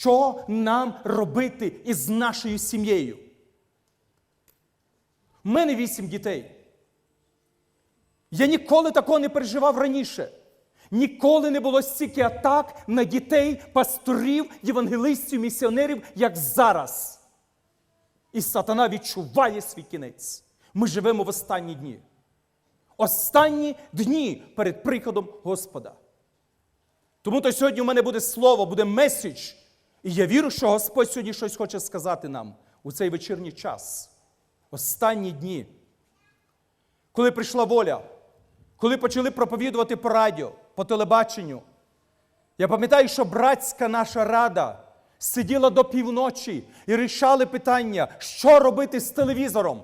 що нам робити із нашою сім'єю. У мене вісім дітей. Я ніколи такого не переживав раніше. Ніколи не було стільки атак на дітей, пасторів, євангелистів, місіонерів, як зараз. І сатана відчуває свій кінець. Ми живемо в останні дні. Останні дні перед приходом Господа. Тому то сьогодні у мене буде слово, буде меседж. І я вірю, що Господь сьогодні щось хоче сказати нам у цей вечірній час. Останні дні. Коли прийшла воля, коли почали проповідувати по радіо, по телебаченню. Я пам'ятаю, що братська наша рада сиділа до півночі і рішали питання, що робити з телевізором.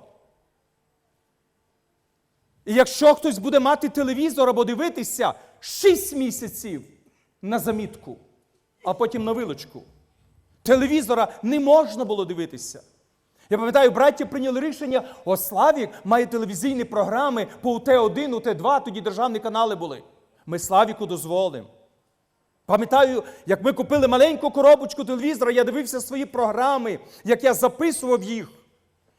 І якщо хтось буде мати телевізор або дивитися 6 місяців на замітку, а потім на вилочку, телевізора не можна було дивитися. Я пам'ятаю, браття прийняли рішення, о, Славік має телевізійні програми по УТ-1, УТ-2, тоді державні канали були. Ми Славіку дозволимо. Пам'ятаю, як ми купили маленьку коробочку телевізора, я дивився свої програми, як я записував їх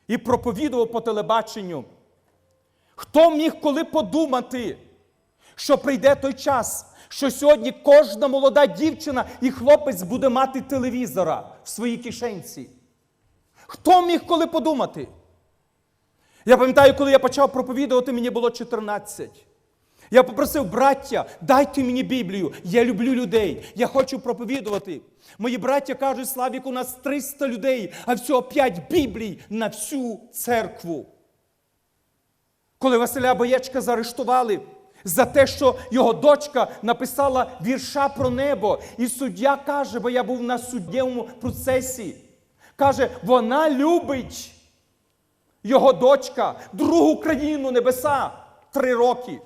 і проповідував по телебаченню. Хто міг коли подумати, що прийде той час, що сьогодні кожна молода дівчина і хлопець буде мати телевізора в своїй кишенці? Хто міг коли подумати? Я пам'ятаю, коли я почав проповідувати, мені було 14. Я попросив, браття, дайте мені Біблію. Я люблю людей. Я хочу проповідувати. Мої браття кажуть, Славік, у нас 300 людей, а всього 5 Біблій на всю церкву. Коли Василя Боєчка заарештували за те, що його дочка написала вірша про небо, і суддя каже, бо я був на суддєвому процесі, каже, вона любить його дочка, другу країну небеса три роки.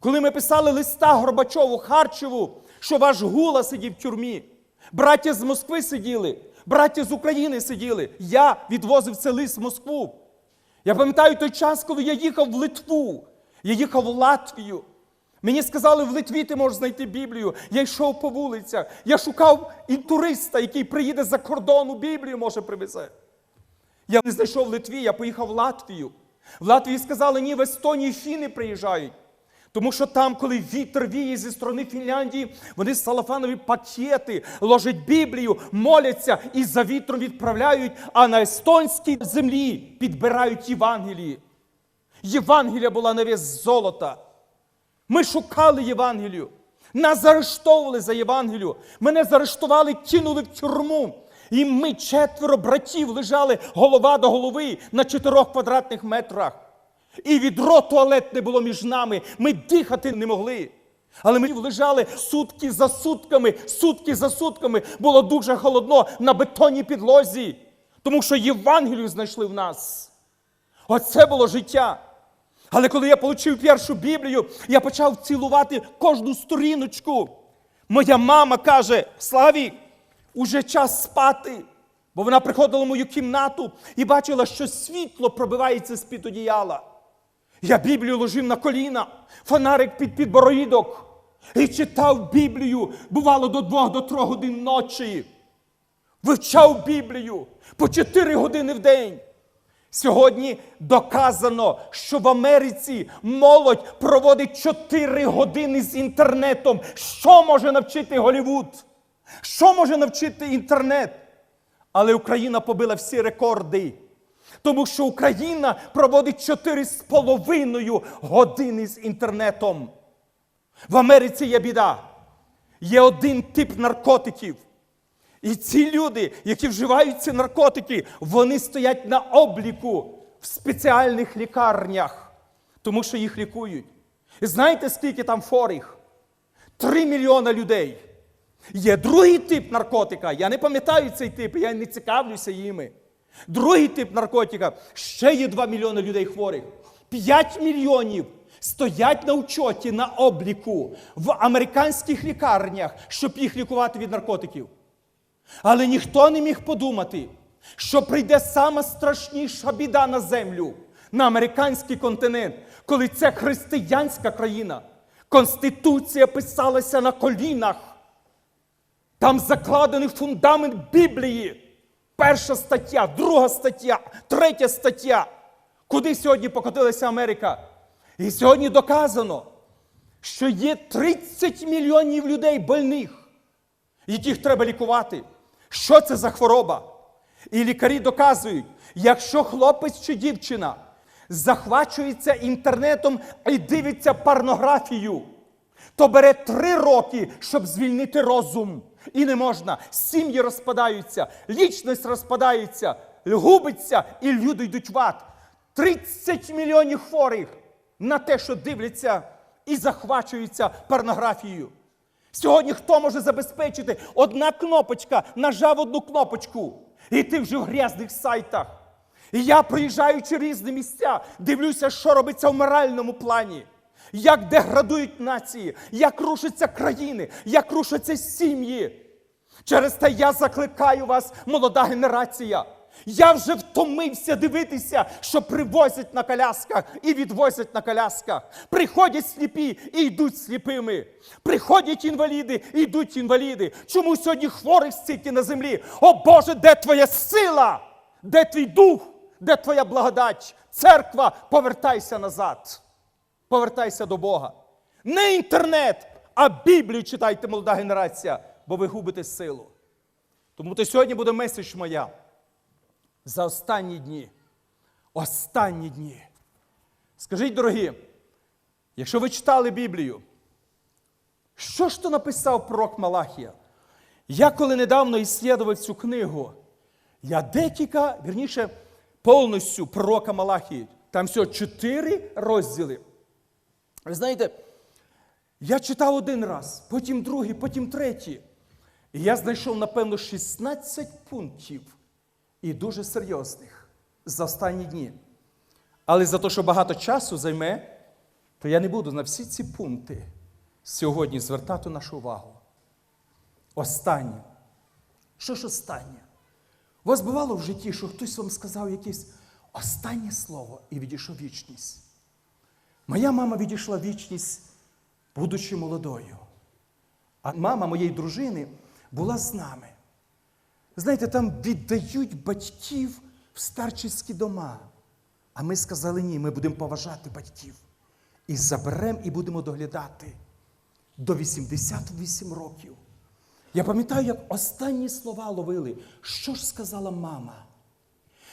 Коли ми писали листа Горбачову, Харчеву, що ваш гула сидів в тюрмі, браття з Москви сиділи, браття з України сиділи, я відвозив цей лист в Москву. Я пам'ятаю той час, коли я їхав в Литву, я їхав в Латвію. Мені сказали, в Литві ти можеш знайти Біблію. Я йшов по вулицях. Я шукав і туриста, який приїде за кордону, Біблію може привезе. Я не знайшов в Литві, я поїхав в Латвію. В Латвії сказали, ні, в Естонії фіни приїжджають. Тому що там, коли вітер віє зі сторони Фінляндії, вони салафанові пакети ложать Біблію, моляться і за вітром відправляють, а на естонській землі підбирають Євангелії. Євангелія була на вес золота. Ми шукали Євангелію. Нас заарештовували за Євангелію. Мене заарештували, кинули в тюрму. І ми четверо братів лежали голова до голови на чотирьох квадратних метрах. І відро туалетне було між нами. Ми дихати не могли. Але ми лежали сутки за сутками, сутки за сутками. Було дуже холодно на бетонній підлозі, тому що Євангелію знайшли в нас. Оце було життя. Але коли я отримав першу Біблію, я почав цілувати кожну сторіночку. Моя мама каже: Славік, уже час спати. Бо вона приходила в мою кімнату і бачила, що світло пробивається з-під одіяла. Я Біблію ложив на коліна, фонарик під підбороїдок і читав Біблію, бувало, до двох, до трьох годин ночі. Вивчав Біблію по 4 години в день. Сьогодні доказано, що в Америці молодь проводить 4 години з інтернетом. Що може навчити Голівуд? Що може навчити інтернет? Але Україна побила всі рекорди. Тому що Україна проводить 4,5 години з інтернетом. В Америці є біда. Є один тип наркотиків. І ці люди, які вживають ці наркотики, вони стоять на обліку в спеціальних лікарнях, тому що їх лікують. І знаєте, скільки там хворих? Три мільйона людей. Є другий тип наркотика. Я не пам'ятаю цей тип, я не цікавлюся їми. Другий тип наркотика ще є 2 мільйони людей хворих. 5 мільйонів стоять на учоті, на обліку в американських лікарнях, щоб їх лікувати від наркотиків. Але ніхто не міг подумати, що прийде сама страшніша біда на землю, на американський континент, коли це християнська країна. Конституція писалася на колінах. Там закладений фундамент Біблії. Перша стаття, друга стаття, третя стаття. Куди сьогодні покотилася Америка? І сьогодні доказано, що є 30 мільйонів людей больних, яких треба лікувати. Що це за хвороба? І лікарі доказують, якщо хлопець чи дівчина захвачується інтернетом і дивиться порнографію, то бере три роки, щоб звільнити розум. І не можна. Сім'ї розпадаються, лічність розпадається, губиться, і люди йдуть в ад. 30 мільйонів хворих на те, що дивляться і захвачуються порнографією. Сьогодні хто може забезпечити? Одна кнопочка, нажав одну кнопочку, і ти вже в грязних сайтах. І я, проїжджаючи різні місця, дивлюся, що робиться в моральному плані. Як деградують нації, як рушаться країни, як рушаться сім'ї. Через те я закликаю вас, молода генерація. Я вже втомився дивитися, що привозять на колясках і відвозять на колясках. Приходять сліпі і йдуть сліпими. Приходять інваліди і йдуть інваліди. Чому сьогодні хворих стільки на землі? О Боже, де твоя сила? Де твій дух? Де твоя благодать? Церква, повертайся назад. Повертайся до Бога. Не інтернет, а Біблію читайте, молода генерація, бо ви губите силу. Тому то сьогодні буде меседж моя за останні дні. Останні дні. Скажіть, дорогі, якщо ви читали Біблію, що ж то написав пророк Малахія? Я коли недавно іслідував цю книгу, я декілька, вірніше, повністю пророка Малахії. Там всього чотири розділи. Ви знаєте, я читав один раз, потім другий, потім третій. І я знайшов, напевно, 16 пунктів і дуже серйозних за останні дні. Але за те, що багато часу займе, то я не буду на всі ці пункти сьогодні звертати нашу увагу. Останнє. Що ж останнє? У вас бувало в житті, що хтось вам сказав якесь останнє слово і відійшов вічність. Моя мама відійшла вічність, будучи молодою. А мама моєї дружини була з нами. Знаєте, там віддають батьків в старчівські дома. А ми сказали, ні, ми будемо поважати батьків. І заберемо і будемо доглядати до 88 років. Я пам'ятаю, як останні слова ловили. Що ж сказала мама?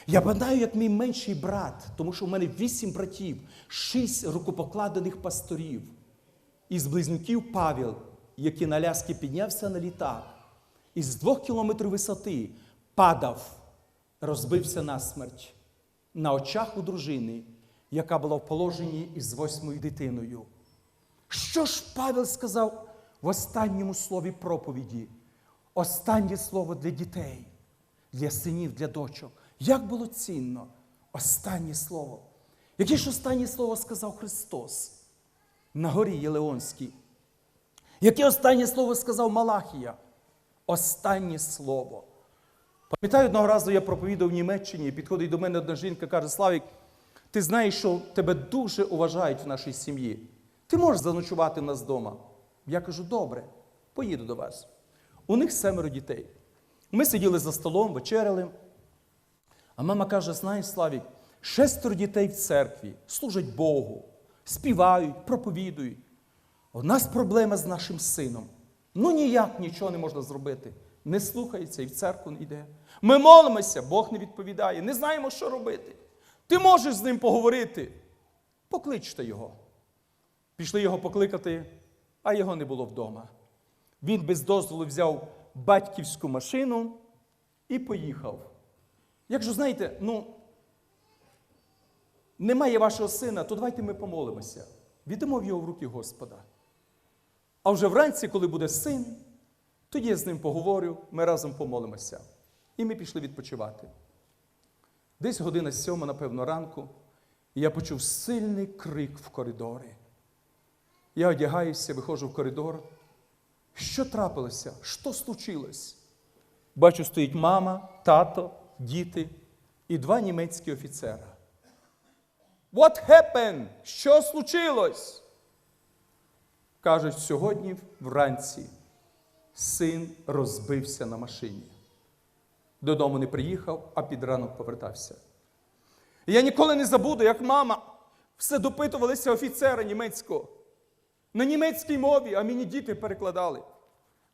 Я пам'ятаю, як мій менший брат, тому що в мене вісім братів, шість рукопокладених пасторів. Із близнюків Павел, який на ляски піднявся на літак, із двох кілометрів висоти падав, розбився насмерть на очах у дружини, яка була в положенні із восьмою дитиною. Що ж Павел сказав в останньому слові проповіді? Останнє слово для дітей, для синів, для дочок. Як було цінно останнє слово. Яке ж останнє слово сказав Христос на горі Єлеонській? Яке останнє слово сказав Малахія? Останнє слово. Пам'ятаю, одного разу я проповідав в Німеччині, і підходить до мене одна жінка каже: Славік, ти знаєш, що тебе дуже уважають в нашій сім'ї. Ти можеш заночувати в нас вдома. Я кажу, добре, поїду до вас. У них семеро дітей. Ми сиділи за столом, вечеряли. А мама каже: знаєш, Славік, шестеро дітей в церкві служать Богу, співають, проповідують. У нас проблема з нашим сином. Ну ніяк нічого не можна зробити. Не слухається і в церкву не йде. Ми молимося, Бог не відповідає, не знаємо, що робити. Ти можеш з ним поговорити. Покличте його. Пішли його покликати, а його не було вдома. Він без дозволу взяв батьківську машину і поїхав. Якщо знаєте, ну, немає вашого сина, то давайте ми помолимося. Віддамо в його в руки Господа. А вже вранці, коли буде син, тоді я з ним поговорю, ми разом помолимося. І ми пішли відпочивати. Десь година сьома, напевно, ранку, я почув сильний крик в коридорі. Я одягаюся, виходжу в коридор. Що трапилося? Що случилось? Бачу, стоїть мама, тато, діти і два німецькі офіцера. What happened? Що случилось? Кажуть, сьогодні вранці Син розбився на машині. Додому не приїхав, а під ранок повертався. І Я ніколи не забуду, як мама все допитувалися офіцера німецького. На німецькій мові, а мені діти перекладали.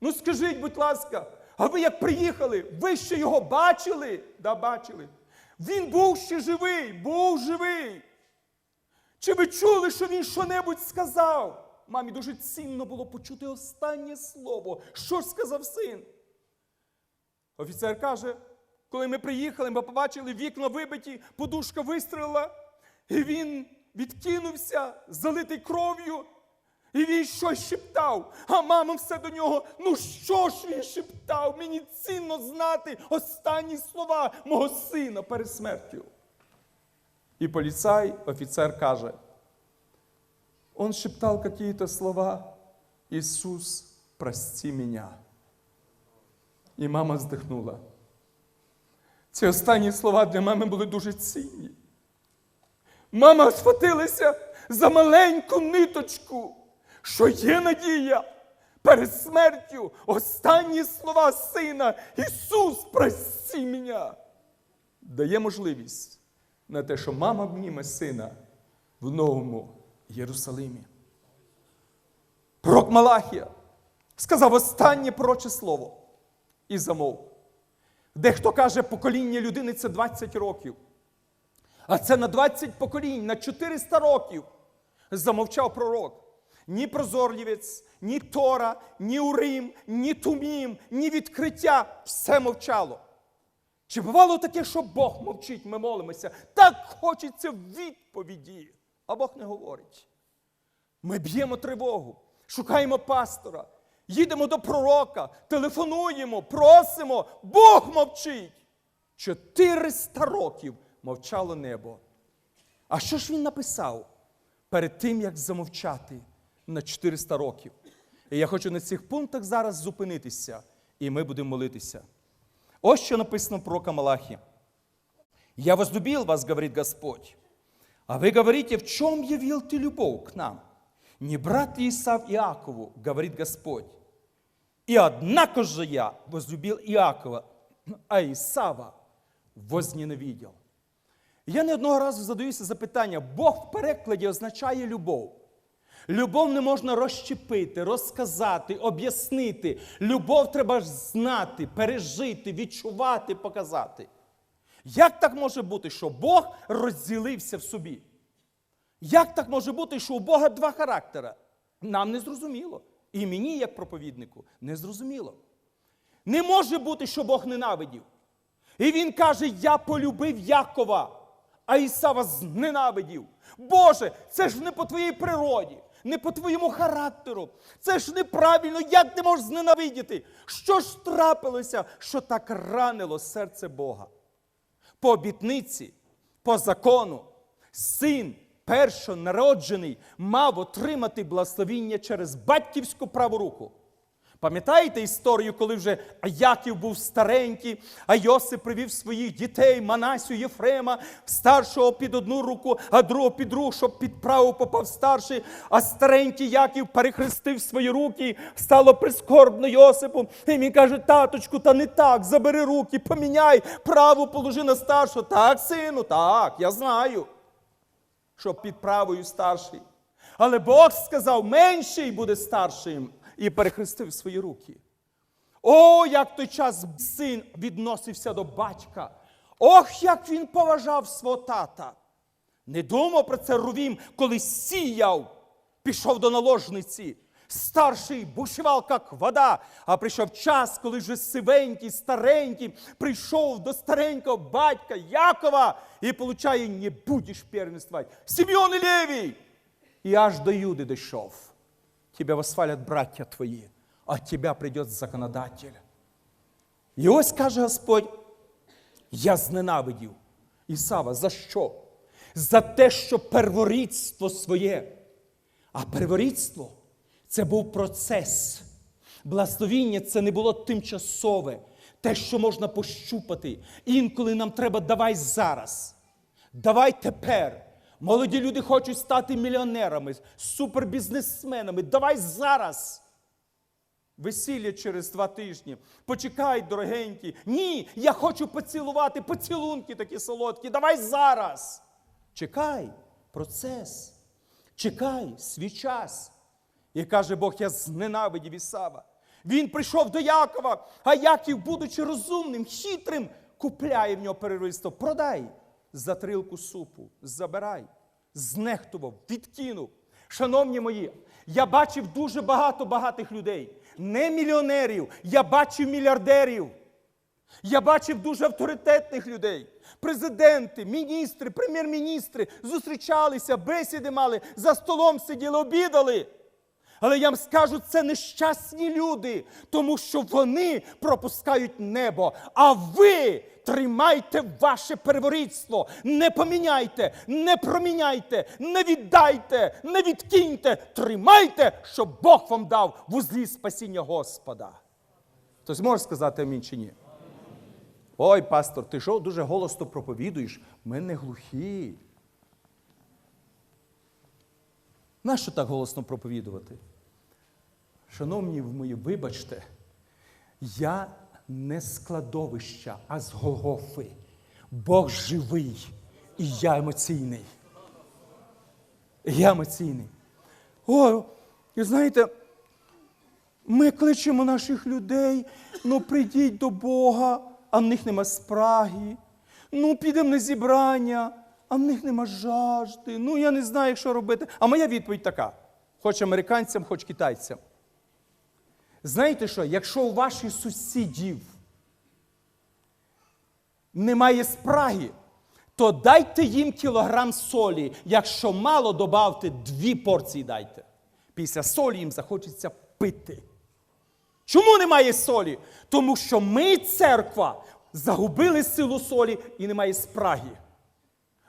Ну скажіть, будь ласка, а ви як приїхали, ви ще його бачили? Да, бачили. Він був ще живий, був живий. Чи ви чули, що він що-небудь сказав? Мамі дуже цінно було почути останнє слово. Що ж сказав син? Офіцер каже, коли ми приїхали, ми побачили вікна вибиті, подушка вистрілила, і він відкинувся, залитий кров'ю, і він щось шептав. А мама все до нього. Ну що ж він шептав? Мені цінно знати останні слова мого сина перед смертю. И полицай, офицер каже, он шептал какие-то слова, Иисус, прости меня. І мама здихнула. Ці останні слова для мами були дуже цінні. Мама схватилася за маленьку ниточку, що є надія перед смертю. Останні слова сина Ісус, прости мене. Дає можливість на те, що мама обніме сина в новому Єрусалимі. Пророк Малахія сказав останнє пророче слово і замовк. Дехто каже, покоління людини це 20 років. А це на 20 поколінь, на 400 років замовчав пророк. Ні прозорливець, ні Тора, ні Урим, ні Тумім, ні відкриття все мовчало. Чи бувало таке, що Бог мовчить, ми молимося? Так хочеться відповіді, а Бог не говорить. Ми б'ємо тривогу, шукаємо пастора, їдемо до пророка, телефонуємо, просимо, Бог мовчить. 400 років мовчало небо. А що ж він написав перед тим, як замовчати на 400 років? І я хочу на цих пунктах зараз зупинитися, і ми будемо молитися. Ось що написано в пророка Малахі. «Я возлюбил вас, говорит Господь, а вы говорите, в чем явил ты любовь к нам? Не брат ли Исав Иакову, говорит Господь? И однако же я возлюбил Иакова, а Исава возненавидел. Я не одного разу задаюся запитання, Бог в перекладі означає любов. Любов не можна розщепити, розказати, об'яснити. Любов треба знати, пережити, відчувати, показати. Як так може бути, що Бог розділився в собі? Як так може бути, що у Бога два характера? Нам не зрозуміло. І мені, як проповіднику, не зрозуміло. Не може бути, що Бог ненавидів. І він каже: Я полюбив Якова, а Ісава зненавидів. Боже, це ж не по твоїй природі, не по твоєму характеру. Це ж неправильно, як ти можеш зненавидіти? Що ж трапилося, що так ранило серце Бога? По обітниці, по закону, син першонароджений мав отримати благословіння через батьківську праву руку. Пам'ятаєте історію, коли вже Яків був старенький, а Йосип привів своїх дітей, Манасю, Єфрема, старшого під одну руку, а другого під другу, щоб під праву попав старший, а старенький Яків перехрестив свої руки, стало прискорбно Йосипу. І він каже: таточку, та не так, забери руки, поміняй, праву положи на старшого. Так, сину, так, я знаю, що під правою старший. Але Бог сказав, менший буде старшим і перехрестив свої руки. О, як той час син відносився до батька. Ох, як він поважав свого тата. Не думав про це Рувім, коли сіяв, пішов до наложниці. Старший бушував, як вода, а прийшов час, коли вже сивенький, старенький, прийшов до старенького батька Якова і получає, не будеш первенствовать. Симеон і Левій. І аж до Юди дійшов. Тебя восхвалят братья твої, а от тебя придет законодатель. І ось каже Господь, я зненавидів Ісава. За що? За те, що перворідство своє. А перворідство це був процес. Благословіння це не було тимчасове, те, що можна пощупати. Інколи нам треба давай зараз. Давай тепер. Молоді люди хочуть стати мільйонерами, супербізнесменами. Давай зараз. Весілля через два тижні. Почекай, дорогенький. Ні, я хочу поцілувати поцілунки такі солодкі. Давай зараз. Чекай, процес. Чекай свій час. І каже Бог, я зненавидів Ісава. Він прийшов до Якова, а Яків, будучи розумним, хитрим, купляє в нього перериство. Продай за трилку супу, забирай, знехтував, відкинув. Шановні мої, я бачив дуже багато багатих людей, не мільйонерів, я бачив мільярдерів. Я бачив дуже авторитетних людей. Президенти, міністри, прем'єр-міністри зустрічалися, бесіди мали, за столом сиділи, обідали. Але я вам скажу, це нещасні люди, тому що вони пропускають небо. А ви тримайте ваше переворітство, не поміняйте, не проміняйте, не віддайте, не відкиньте. Тримайте, щоб Бог вам дав в узлі спасіння Господа. Хтось може сказати амінь чи ні? Ой, пастор, ти що дуже голосно проповідуєш? Ми не глухі. Нащо так голосно проповідувати? Шановні мої, вибачте, я не складовища, а з Голгофи. Бог живий, і я емоційний. Я емоційний. О, і знаєте, ми кличемо наших людей, ну прийдіть до Бога, а в них нема спраги. Ну, підемо на зібрання, а в них нема жажди. Ну, я не знаю, що робити. А моя відповідь така: хоч американцям, хоч китайцям. Знаєте що, якщо у ваших сусідів немає спраги, то дайте їм кілограм солі. Якщо мало, добавте дві порції дайте. Після солі їм захочеться пити. Чому немає солі? Тому що ми, церква, загубили силу солі і немає спраги.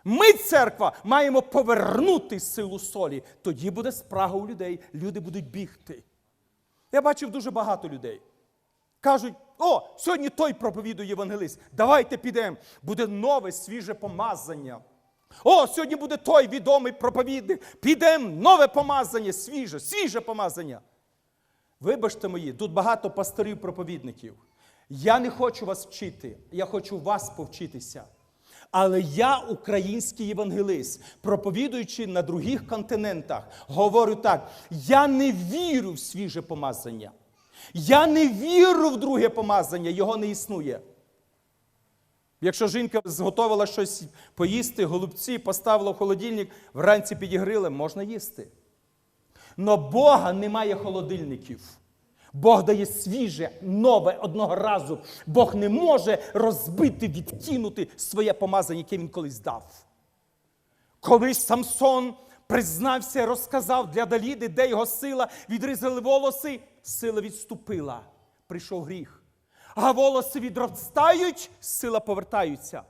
Ми, церква, маємо повернути силу солі. Тоді буде спрага у людей, люди будуть бігти. Я бачив дуже багато людей. Кажуть, о, сьогодні той проповідує євангелист. Давайте підемо. Буде нове свіже помазання. О, сьогодні буде той відомий проповідник. Підемо, нове помазання, свіже, свіже помазання. Вибачте мої, тут багато пасторів-проповідників. Я не хочу вас вчити, я хочу вас повчитися. Але я, український євангелист, проповідуючи на других континентах, говорю так: я не вірю в свіже помазання. Я не вірю в друге помазання, його не існує. Якщо жінка зготовила щось поїсти, голубці, поставила в холодильник, вранці підігріли, можна їсти. Но Бога немає холодильників. Бог дає свіже, нове одного разу. Бог не може розбити, відкинути своє помазання, яке він колись дав. Колись Самсон признався, розказав для Даліди, де його сила, відрізали волоси, сила відступила. Прийшов гріх. А волоси відростають, сила повертаються.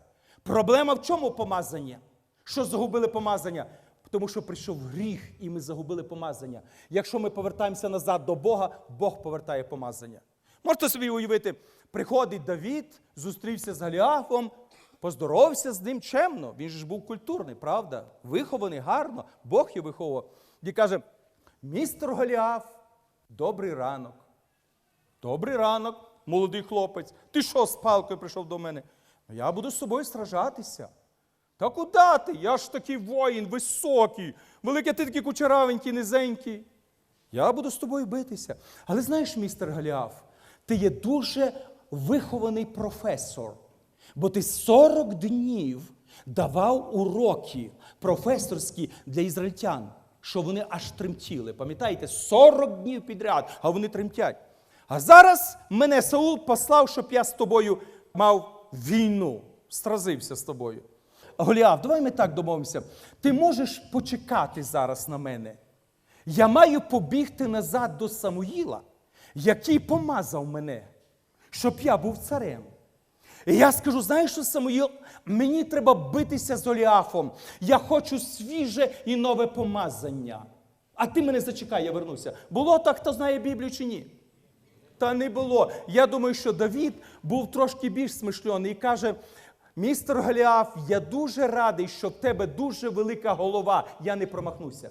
Проблема в чому помазання? Що загубили помазання? Тому що прийшов гріх, і ми загубили помазання. Якщо ми повертаємося назад до Бога, Бог повертає помазання. Можете собі уявити, приходить Давід, зустрівся з Галіафом, поздоровався з ним чемно. Він ж був культурний, правда? Вихований гарно, Бог його виховував. І каже: містер Голіаф, добрий ранок. Добрий ранок, молодий хлопець. Ти що з палкою прийшов до мене? «Ну, Я буду з собою сражатися. Та куди ти? Я ж такий воїн, високий, великий ти такий кучеравенький, низенький. Я буду з тобою битися. Але знаєш, містер Галіаф, ти є дуже вихований професор, бо ти 40 днів давав уроки професорські для ізраїльтян, що вони аж тремтіли. Пам'ятаєте, 40 днів підряд, а вони тремтять. А зараз мене Саул послав, щоб я з тобою мав війну, стразився з тобою. Голіаф, давай ми так домовимося. Ти можеш почекати зараз на мене. Я маю побігти назад до Самуїла, який помазав мене, щоб я був царем. І я скажу: знаєш що, Самуїл, мені треба битися з Оліафом. Я хочу свіже і нове помазання. А ти мене зачекай, я вернуся. Було так, хто знає Біблію чи ні? Та не було. Я думаю, що Давід був трошки більш смишлений і каже: містер Голіаф, я дуже радий, що в тебе дуже велика голова. Я не промахнуся.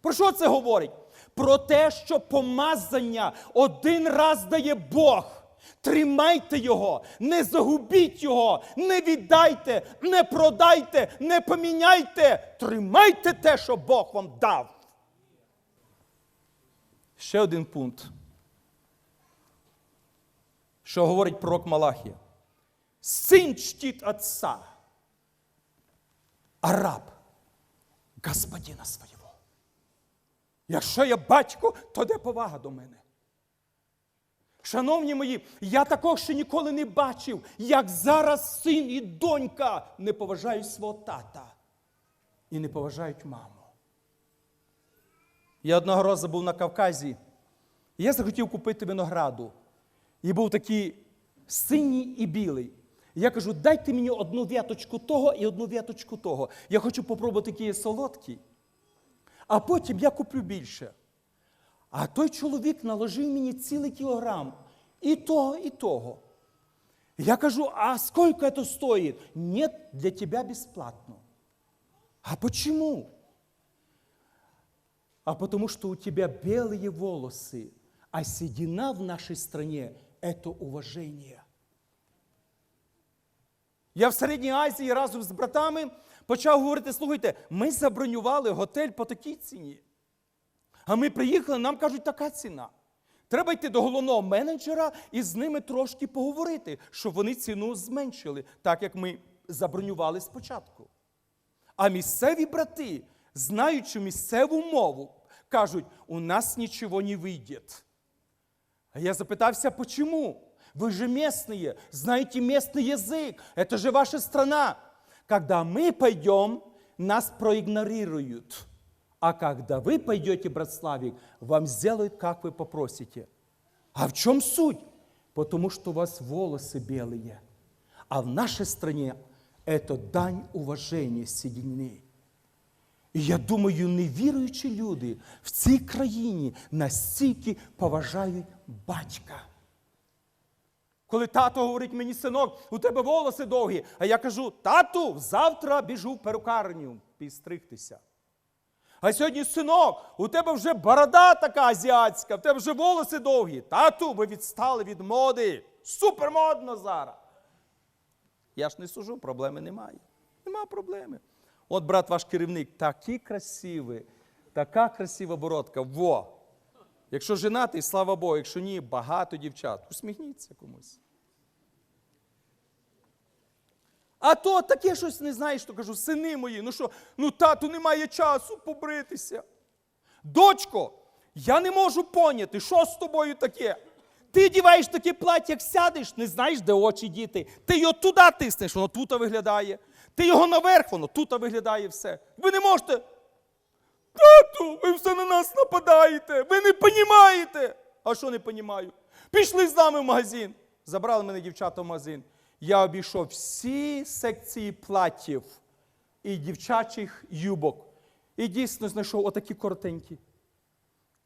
Про що це говорить? про те, що помазання один раз дає Бог. Тримайте його, не загубіть його, не віддайте, не продайте, не поміняйте. Тримайте те, що Бог вам дав. Ще один пункт, що говорить пророк Малахія. Син чтит отца, а раб господина свого. Якщо я батько, то де повага до мене? Шановні мої, я також ще ніколи не бачив, як зараз син і донька не поважають свого тата і не поважають маму. Я одного разу був на Кавказі, і я захотів купити винограду. І був такий синій і білий. І я кажу, дайте мені одну в'яточку того і одну в'яточку того. Я хочу попробувати, які є солодкі, а потім я куплю більше. А той чоловік наложив мені цілий кілограм і того, і того. Я кажу, а сколько это стоит? Нет, для тебя бесплатно. А почему? А потому что у тебя белые волосы, а седина в нашей стране – это уважение. Я в Середній Азії разом з братами почав говорити: слухайте, ми забронювали готель по такій ціні. А ми приїхали, нам кажуть, така ціна. Треба йти до головного менеджера і з ними трошки поговорити, щоб вони ціну зменшили, так як ми забронювали спочатку. А місцеві брати, знаючи місцеву мову, кажуть, у нас нічого не вийде. А я запитався, почему? Вы же местные, знаете местный язык, это же ваша страна. Когда мы пойдем, нас проигнорируют. А когда вы пойдете, брат Славик, вам сделают, как вы попросите. А в чем суть? Потому что у вас волосы белые. А в нашей стране это дань уважения седины. І я думаю, невіруючі люди в цій країні настільки поважають батька. Коли тато говорить мені, синок, у тебе волоси довгі, а я кажу, тату, завтра біжу в перукарню підстригтися. А сьогодні, синок, у тебе вже борода така азіатська, в тебе вже волоси довгі. Тату, ви відстали від моди. Супермодно зараз. Я ж не сужу, проблеми немає. Нема проблеми. От брат ваш керівник, такий красивий, така красива бородка. Во! Якщо женатий, слава Богу, якщо ні, багато дівчат. Усміхніться комусь. А то таке щось не знаєш, то кажу, сини мої, ну що, ну тату немає часу побритися. Дочко, я не можу поняти, що з тобою таке. Ти діваєш таке плаття, як сядеш, не знаєш, де очі діти. Ти його туди тиснеш, воно тут виглядає. Ти його наверх, воно тут виглядає все. Ви не можете. Тату, ви все на нас нападаєте. Ви не понімаєте. А що не понімаю? Пішли з нами в магазин. Забрали мене дівчата в магазин. Я обійшов всі секції платтів і дівчачих юбок. І дійсно знайшов отакі коротенькі.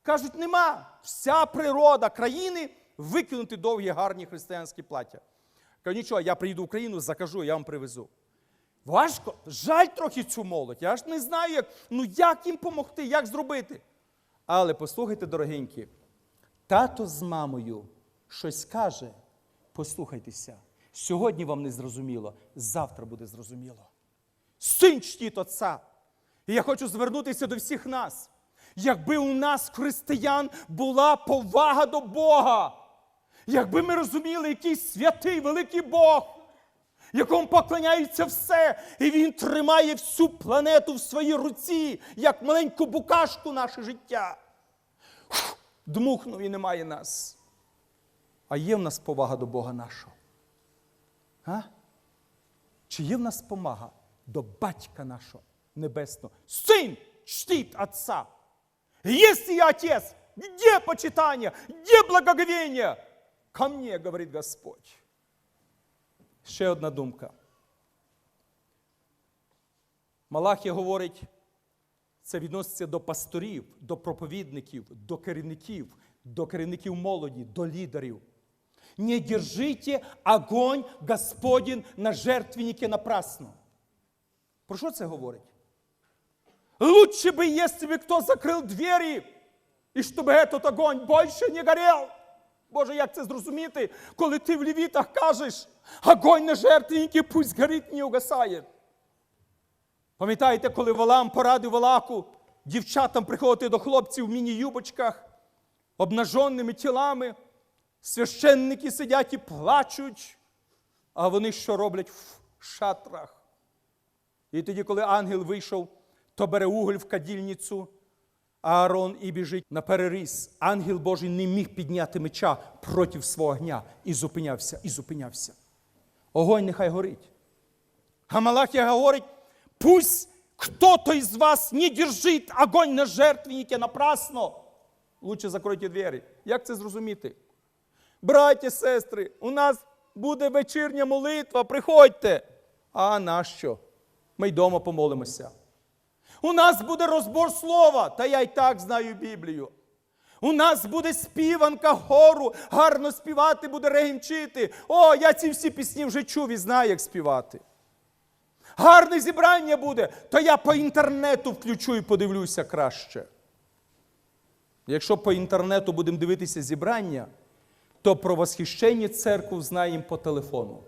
Кажуть, нема. Вся природа країни викинути довгі гарні християнські плаття. Кажу, нічого, я приїду в Україну, закажу, я вам привезу. Важко, жаль трохи цю молодь. Я ж не знаю, як, ну як їм допомогти, як зробити. Але послухайте, дорогенькі, тато з мамою щось каже, послухайтеся. Сьогодні вам не зрозуміло, завтра буде зрозуміло. Син чтіть отця. І я хочу звернутися до всіх нас. Якби у нас, християн, була повага до Бога, якби ми розуміли, який святий великий Бог, якому поклоняється все, і він тримає всю планету в своїй руці, як маленьку букашку наше життя. Дмухнув і немає нас. А є в нас повага до Бога нашого. А? Чи є в нас помага до батька нашого небесного? Син чтит отца. Если я отец, где почитание, где благоговение? Ко мне, говорит Господь. Ще одна думка. Малахія говорить, це відноситься до пасторів, до проповідників, до керівників, до керівників молоді, до лідерів. Не держите огонь Господень на жертвеннике напрасно. Про що це говорить? Лучше бы, если бы кто закрыл двери І щоб этот огонь більше не горел. Боже, як це зрозуміти, коли ти в лівітах кажеш, огонь на жертвенники пусть горить, не угасає. Пам'ятаєте, коли Валам порадив Валаку дівчатам приходити до хлопців в міні-юбочках, обнаженними тілами, священники сидять і плачуть, а вони що роблять в шатрах. І тоді, коли ангел вийшов, то бере уголь в кадільницю, Аарон і біжить на переріз. Ангел Божий не міг підняти меча проти свого огня і зупинявся, і зупинявся. Огонь нехай горить. А Малахія говорить, пусть кто-то из вас не держит огонь на жертвеннике напрасно. Лучше закройте двері. Як це зрозуміти? Браті, сестри, у нас буде вечірня молитва, приходьте. А нащо? Ми й дома помолимося. У нас буде розбор слова, та я й так знаю Біблію. У нас буде співанка хору, гарно співати буде регімчити. О, я ці всі пісні вже чув і знаю, як співати. Гарне зібрання буде, то я по інтернету включу і подивлюся краще. Якщо по інтернету будемо дивитися зібрання, то про восхищення церкву знаємо по телефону.